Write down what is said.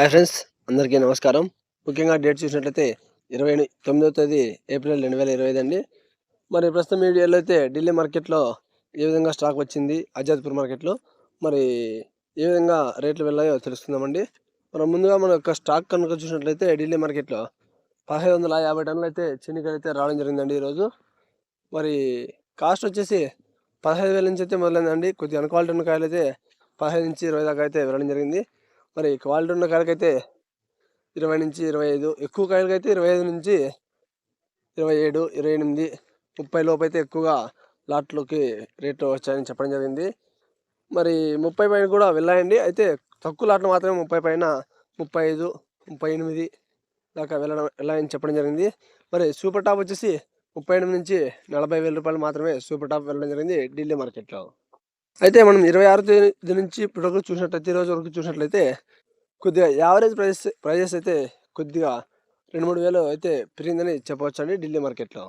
Hi friends అందరికీ నమస్కారం. ముఖ్యంగా డేట్ చూసినట్లయితే ఇరవై తొమ్మిదవ తేదీ ఏప్రిల్ రెండు వేల ఇరవై ఐదు అండి. మరి ప్రస్తుతం మీడియాలో అయితే ఢిల్లీ మార్కెట్లో ఏ విధంగా స్టాక్ వచ్చింది అజాద్పూర్ మార్కెట్లో మరి ఏ విధంగా రేట్లు వెళ్ళాయో తెలుసుకుందామండి. మనం ముందుగా మన యొక్క స్టాక్ కనుక చూసినట్లయితే ఢిల్లీ మార్కెట్లో పదహైదు వందల యాభై టన్నులు అయితే చెనికాయలు అయితే రావడం జరిగిందండి ఈరోజు. మరి కాస్ట్ వచ్చేసి పదహైదు వేల నుంచి అయితే మొదలైందండి. కొద్దిగా అన్క్వాలిటీ ఉన్న కాయలు అయితే పదహైదు నుంచి ఇరవై దాకా అయితే వెళ్ళడం జరిగింది. మరి క్వాలిటీ ఉన్న కాయలకైతే ఇరవై నుంచి ఇరవై ఐదు ఎక్కువ కాయలకైతే ఇరవై ఐదు నుంచి ఇరవై ఏడు ఇరవై ఎనిమిది ముప్పై లోపు అయితే ఎక్కువగా లాట్లోకి రేట్లు వచ్చాయని చెప్పడం జరిగింది. మరి ముప్పై పైన కూడా వెళ్ళాయండి. అయితే తక్కువ లాట్లు మాత్రమే ముప్పై పైన ముప్పై ఐదు ముప్పై ఎనిమిది దాకా వెళ్ళడం వెళ్ళాయని చెప్పడం జరిగింది. మరి సూపర్ టాప్ వచ్చేసి ముప్పై ఎనిమిది నుంచి నలభై వేల రూపాయలు మాత్రమే సూపర్ టాప్ వెళ్ళడం జరిగింది ఢిల్లీ మార్కెట్లో. అయితే మనం ఇరవై ఆరు తేదీ నుంచి ఇప్పుడు వరకు చూసినట్లయితే ఈ రోజు వరకు చూసినట్లయితే కొద్దిగా యావరేజ్ ప్రైస్ ప్రైజెస్ అయితే కొద్దిగా రెండు మూడు వేలు అయితే పెరిగిందని చెప్పవచ్చు అండి ఢిల్లీ మార్కెట్లో.